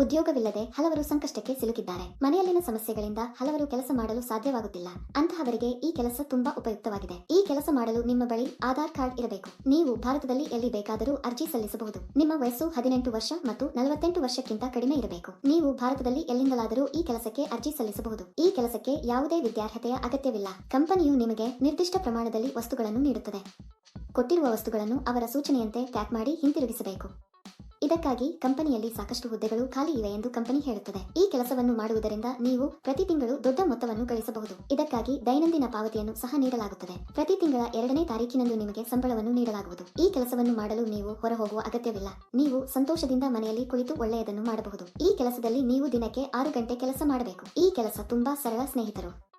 ಉದ್ಯೋಗವಿಲ್ಲದೆ ಹಲವರು ಸಂಕಷ್ಟಕ್ಕೆ ಸಿಲುಕಿದ್ದಾರೆ. ಮನೆಯಲ್ಲಿನ ಸಮಸ್ಯೆಗಳಿಂದ ಹಲವರು ಕೆಲಸ ಮಾಡಲು ಸಾಧ್ಯವಾಗುತ್ತಿಲ್ಲ. ಅಂತಹವರಿಗೆ ಈ ಕೆಲಸ ತುಂಬಾ ಉಪಯುಕ್ತವಾಗಿದೆ. ಈ ಕೆಲಸ ಮಾಡಲು ನಿಮ್ಮ ಬಳಿ ಆಧಾರ್ ಕಾರ್ಡ್ ಇರಬೇಕು. ನೀವು ಭಾರತದಲ್ಲಿ ಎಲ್ಲಿ ಬೇಕಾದರೂ ಅರ್ಜಿ ಸಲ್ಲಿಸಬಹುದು. ನಿಮ್ಮ ವಯಸ್ಸು ಹದಿನೆಂಟು ವರ್ಷ ಮತ್ತು ನಲವತ್ತೆಂಟು ವರ್ಷಕ್ಕಿಂತ ಕಡಿಮೆ ಇರಬೇಕು. ನೀವು ಭಾರತದಲ್ಲಿ ಎಲ್ಲಿಂದಲಾದರೂ ಈ ಕೆಲಸಕ್ಕೆ ಅರ್ಜಿ ಸಲ್ಲಿಸಬಹುದು. ಈ ಕೆಲಸಕ್ಕೆ ಯಾವುದೇ ವಿದ್ಯಾರ್ಹತೆಯ ಅಗತ್ಯವಿಲ್ಲ. ಕಂಪನಿಯು ನಿಮಗೆ ನಿರ್ದಿಷ್ಟ ಪ್ರಮಾಣದಲ್ಲಿ ವಸ್ತುಗಳನ್ನು ನೀಡುತ್ತದೆ. ಕೊಟ್ಟಿರುವ ವಸ್ತುಗಳನ್ನು ಅವರ ಸೂಚನೆಯಂತೆ ಪ್ಯಾಕ್ ಮಾಡಿ ಹಿಂತಿರುಗಿಸಬೇಕು. ಇದಕ್ಕಾಗಿ ಕಂಪನಿಯಲ್ಲಿ ಸಾಕಷ್ಟು ಹುದ್ದೆಗಳು ಖಾಲಿ ಇವೆ ಎಂದು ಕಂಪನಿ ಹೇಳುತ್ತದೆ. ಈ ಕೆಲಸವನ್ನು ಮಾಡುವುದರಿಂದ ನೀವು ಪ್ರತಿ ತಿಂಗಳು ದೊಡ್ಡ ಮೊತ್ತವನ್ನು ಗಳಿಸಬಹುದು. ಇದಕ್ಕಾಗಿ ದೈನಂದಿನ ಪಾವತಿಯನ್ನು ಸಹ ನೀಡಲಾಗುತ್ತದೆ. ಪ್ರತಿ ತಿಂಗಳ ಎರಡನೇ ತಾರೀಕಿನಂದು ನಿಮಗೆ ಸಂಬಳವನ್ನು ನೀಡಲಾಗುವುದು. ಈ ಕೆಲಸವನ್ನು ಮಾಡಲು ನೀವು ಹೊರಹೋಗುವ ಅಗತ್ಯವಿಲ್ಲ. ನೀವು ಸಂತೋಷದಿಂದ ಮನೆಯಲ್ಲಿ ಕುಳಿತು ಒಳ್ಳೆಯದನ್ನು ಮಾಡಬಹುದು. ಈ ಕೆಲಸದಲ್ಲಿ ನೀವು ದಿನಕ್ಕೆ ಆರು ಗಂಟೆ ಕೆಲಸ ಮಾಡಬೇಕು. ಈ ಕೆಲಸ ತುಂಬಾ ಸರಳ ಸ್ನೇಹಿತರು.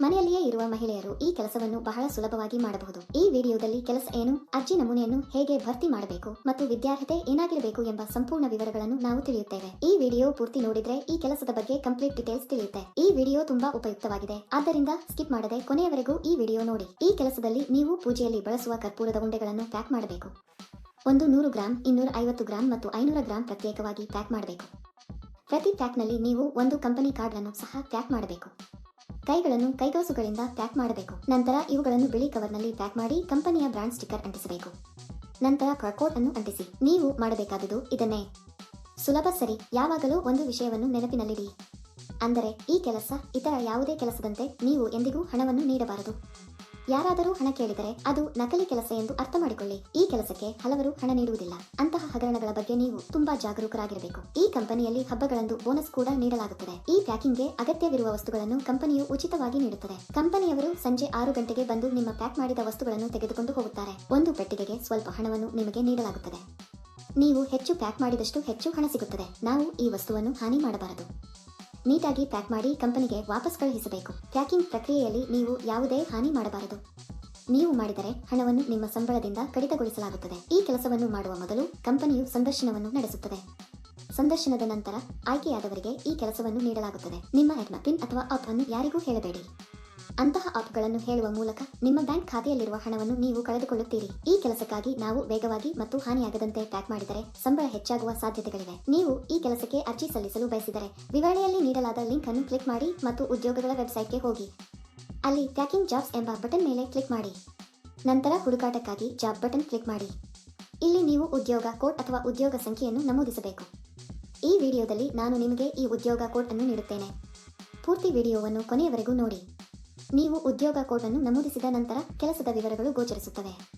ಮನೆಯಲ್ಲಿಯೇ ಇರುವ ಮಹಿಳೆಯರು ಈ ಕೆಲಸವನ್ನು ಬಹಳ ಸುಲಭವಾಗಿ ಮಾಡಬಹುದು. ಈ ವಿಡಿಯೋದಲ್ಲಿ ಕೆಲಸ ಏನು, ಅರ್ಜಿ ನಮೂನೆಯನ್ನು ಹೇಗೆ ಭರ್ತಿ ಮಾಡಬೇಕು ಮತ್ತು ವಿದ್ಯಾರ್ಹತೆ ಏನಾಗಿರಬೇಕು ಎಂಬ ಸಂಪೂರ್ಣ ವಿವರಗಳನ್ನು ನಾವು ತಿಳಿಯುತ್ತೇವೆ. ಈ ವಿಡಿಯೋ ಪೂರ್ತಿ ನೋಡಿದ್ರೆ ಈ ಕೆಲಸದ ಬಗ್ಗೆ ಕಂಪ್ಲೀಟ್ ಡೀಟೇಲ್ಸ್ ತಿಳಿಯುತ್ತೆ. ಈ ವಿಡಿಯೋ ತುಂಬಾ ಉಪಯುಕ್ತವಾಗಿದೆ. ಆದ್ದರಿಂದ ಸ್ಕಿಪ್ ಮಾಡದೆ ಕೊನೆಯವರೆಗೂ ಈ ವಿಡಿಯೋ ನೋಡಿ. ಈ ಕೆಲಸದಲ್ಲಿ ನೀವು ಪೂಜೆಯಲ್ಲಿ ಬಳಸುವ ಕರ್ಪೂರದ ಉಂಡೆಗಳನ್ನು ಪ್ಯಾಕ್ ಮಾಡಬೇಕು. ಒಂದು ನೂರು ಗ್ರಾಂ, ಇನ್ನೂರ ಐವತ್ತು ಗ್ರಾಂ ಮತ್ತು ಐನೂರ ಗ್ರಾಂ ಪ್ರತ್ಯೇಕವಾಗಿ ಪ್ಯಾಕ್ ಮಾಡಬೇಕು. ಪ್ರತಿ ಪ್ಯಾಕ್ನಲ್ಲಿ ನೀವು ಒಂದು ಕಂಪನಿ ಕಾರ್ಡ್ ಅನ್ನು ಸಹ ಪ್ಯಾಕ್ ಮಾಡಬೇಕು. ಕೈಗಳನ್ನು ಕೈಗೋಸುಗಳಿಂದ ಪ್ಯಾಕ್ ಮಾಡಬೇಕು. ನಂತರ ಇವುಗಳನ್ನು ಬಿಳಿ ಕವರ್ನಲ್ಲಿ ಪ್ಯಾಕ್ ಮಾಡಿ ಕಂಪನಿಯ ಬ್ರಾಂಡ್ ಸ್ಟಿಕ್ಕರ್ ಅಂಟಿಸಬೇಕು. ನಂತರ ಕರ್ಕೋಟ್ ಅನ್ನು ಅಂಟಿಸಿ. ನೀವು ಮಾಡಬೇಕಾದುದು ಇದನ್ನೇ. ಸುಲಭ ಸರಿ. ಯಾವಾಗಲೂ ಒಂದು ವಿಷಯವನ್ನು ನೆನಪಿನಲ್ಲಿಡಿ. ಅಂದರೆ ಈ ಕೆಲಸ ಇತರ ಯಾವುದೇ ಕೆಲಸದಂತೆ ನೀವು ಎಂದಿಗೂ ಹಣವನ್ನು ನೀಡಬಾರದು. ಯಾರಾದರೂ ಹಣ ಕೇಳಿದರೆ ಅದು ನಕಲಿ ಕೆಲಸ ಎಂದು ಅರ್ಥ ಮಾಡಿಕೊಳ್ಳಿ. ಈ ಕೆಲಸಕ್ಕೆ ಹಲವರು ಹಣ ನೀಡುವುದಿಲ್ಲ. ಅಂತಹ ಹಗರಣಗಳ ಬಗ್ಗೆ ನೀವು ತುಂಬಾ ಜಾಗರೂಕರಾಗಿರಬೇಕು. ಈ ಕಂಪನಿಯಲ್ಲಿ ಹಬ್ಬಗಳಂದು ಬೋನಸ್ ಕೂಡ ನೀಡಲಾಗುತ್ತದೆ. ಈ ಪ್ಯಾಕಿಂಗ್ಗೆ ಅಗತ್ಯವಿರುವ ವಸ್ತುಗಳನ್ನು ಕಂಪನಿಯು ಉಚಿತವಾಗಿ ನೀಡುತ್ತದೆ. ಕಂಪನಿಯವರು ಸಂಜೆ ಆರು ಗಂಟೆಗೆ ಬಂದು ನಿಮ್ಮ ಪ್ಯಾಕ್ ಮಾಡಿದ ವಸ್ತುಗಳನ್ನು ತೆಗೆದುಕೊಂಡು ಹೋಗುತ್ತಾರೆ. ಒಂದು ಪೆಟ್ಟಿಗೆಗೆ ಸ್ವಲ್ಪ ಹಣವನ್ನು ನಿಮಗೆ ನೀಡಲಾಗುತ್ತದೆ. ನೀವು ಹೆಚ್ಚು ಪ್ಯಾಕ್ ಮಾಡಿದಷ್ಟು ಹೆಚ್ಚು ಹಣ ಸಿಗುತ್ತದೆ. ನಾವು ಈ ವಸ್ತುವನ್ನು ಹಾನಿ ಮಾಡಬಾರದು. ನೀಟಾಗಿ ಪ್ಯಾಕ್ ಮಾಡಿ ಕಂಪನಿಗೆ ವಾಪಸ್ ಕಳುಹಿಸಬೇಕು. ಪ್ಯಾಕಿಂಗ್ ಪ್ರಕ್ರಿಯೆಯಲ್ಲಿ ನೀವು ಯಾವುದೇ ಹಾನಿ ಮಾಡಬಾರದು. ನೀವು ಮಾಡಿದರೆ ಹಣವನ್ನು ನಿಮ್ಮ ಸಂಬಳದಿಂದ ಕಡಿತಗೊಳಿಸಲಾಗುತ್ತದೆ. ಈ ಕೆಲಸವನ್ನು ಮಾಡುವ ಮೊದಲು ಕಂಪನಿಯು ಸಂದರ್ಶನವನ್ನು ನಡೆಸುತ್ತದೆ. ಸಂದರ್ಶನದ ನಂತರ ಆಯ್ಕೆಯಾದವರಿಗೆ ಈ ಕೆಲಸವನ್ನು ನೀಡಲಾಗುತ್ತದೆ. ನಿಮ್ಮ ಎಡ್ಮ ಪಿನ್ ಅಥವಾ ಅಪ್ ಅನ್ನು ಯಾರಿಗೂ ಹೇಳಬೇಡಿ. ಅಂತಹ ಆಪ್ಗಳನ್ನು ಹೇಳುವ ಮೂಲಕ ನಿಮ್ಮ ಬ್ಯಾಂಕ್ ಖಾತೆಯಲ್ಲಿರುವ ಹಣವನ್ನು ನೀವು ಕಳೆದುಕೊಳ್ಳುತ್ತೀರಿ. ಈ ಕೆಲಸಕ್ಕಾಗಿ ನಾವು ವೇಗವಾಗಿ ಮತ್ತು ಹಾನಿಯಾಗದಂತೆ ಟ್ಯಾಕ್ ಮಾಡಿದರೆ ಸಂಬಳ ಹೆಚ್ಚಾಗುವ ಸಾಧ್ಯತೆಗಳಿವೆ. ನೀವು ಈ ಕೆಲಸಕ್ಕೆ ಅರ್ಜಿ ಸಲ್ಲಿಸಲು ಬಯಸಿದರೆ ವಿವರಣೆಯಲ್ಲಿ ನೀಡಲಾದ ಲಿಂಕ್ ಅನ್ನು ಕ್ಲಿಕ್ ಮಾಡಿ ಮತ್ತು ಉದ್ಯೋಗಗಳ ವೆಬ್ಸೈಟ್ಗೆ ಹೋಗಿ. ಅಲ್ಲಿ ಟ್ಯಾಕಿಂಗ್ ಜಾಬ್ಸ್ ಎಂಬ ಬಟನ್ ಮೇಲೆ ಕ್ಲಿಕ್ ಮಾಡಿ. ನಂತರ ಹುಡುಕಾಟಕ್ಕಾಗಿ ಜಾಬ್ ಬಟನ್ ಕ್ಲಿಕ್ ಮಾಡಿ. ಇಲ್ಲಿ ನೀವು ಉದ್ಯೋಗ ಕೋಡ್ ಅಥವಾ ಉದ್ಯೋಗ ಸಂಖ್ಯೆಯನ್ನು ನಮೂದಿಸಬೇಕು. ಈ ವಿಡಿಯೋದಲ್ಲಿ ನಾನು ನಿಮಗೆ ಈ ಉದ್ಯೋಗ ಕೋಡ್ ಅನ್ನು ನೀಡುತ್ತೇನೆ. ಪೂರ್ತಿ ವಿಡಿಯೋವನ್ನು ಕೊನೆಯವರೆಗೂ ನೋಡಿ. ನೀವು ಉದ್ಯೋಗ ಕೋಡ್ ಅನ್ನು ನಮೂದಿಸಿದ ನಂತರ ಕೆಲಸದ ವಿವರಗಳು ಗೋಚರಿಸುತ್ತವೆ.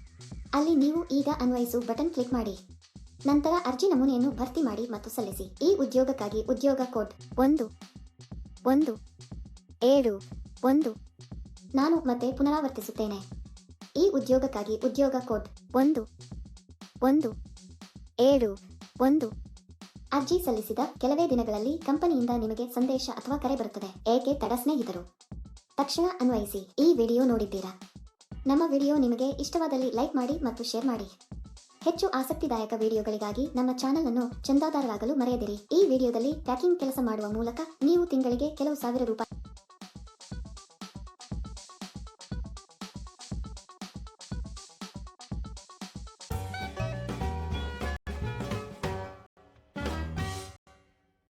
ಅಲ್ಲಿ ನೀವು ಈಗ ಅನ್ವಯಿಸು ಬಟನ್ ಕ್ಲಿಕ್ ಮಾಡಿ. ನಂತರ ಅರ್ಜಿ ನಮೂನೆಯನ್ನು ಭರ್ತಿ ಮಾಡಿ ಮತ್ತು ಸಲ್ಲಿಸಿ. ಈ ಉದ್ಯೋಗಕ್ಕಾಗಿ ಉದ್ಯೋಗ ಕೋಡ್ ಒಂದು ಒಂದು, ಏಳು, ಒಂದು. ನಾನು ಮತ್ತೆ ಪುನರಾವರ್ತಿಸುತ್ತೇನೆ. ಈ ಉದ್ಯೋಗಕ್ಕಾಗಿ ಉದ್ಯೋಗ ಕೋಡ್ ಒಂದು ಒಂದು, ಏಳು, ಒಂದು. ಅರ್ಜಿ ಸಲ್ಲಿಸಿದ ಕೆಲವೇ ದಿನಗಳಲ್ಲಿ ಕಂಪನಿಯಿಂದ ನಿಮಗೆ ಸಂದೇಶ ಅಥವಾ ಕರೆ ಬರುತ್ತದೆ. ಏಕೆ ತಡ ಸ್ನೇಹಿತರು? ತಕ್ಷಣ ಅನ್ವಯಿಸಿ, ಈ ವಿಡಿಯೋ ನೋಡಿದ್ದೀರಾ? ನಮ್ಮ ವಿಡಿಯೋ ನಿಮಗೆ ಇಷ್ಟವಾದಲ್ಲಿ ಲೈಕ್ ಮಾಡಿ ಮತ್ತು ಶೇರ್ ಮಾಡಿ. ಹೆಚ್ಚು ಆಸಕ್ತಿದಾಯಕ ವಿಡಿಯೋಗಳಿಗಾಗಿ ನಮ್ಮ ಚಾನೆಲ್ ಅನ್ನು ಚಂದಾದಾರರಾಗಲು ಮರೆಯದಿರಿ. ಈ ವಿಡಿಯೋದಲ್ಲಿ ಪ್ಯಾಕಿಂಗ್ ಕೆಲಸ ಮಾಡುವ ಮೂಲಕ ನೀವು ತಿಂಗಳಿಗೆ ಕೆಲವು ಸಾವಿರ ರೂಪಾಯಿ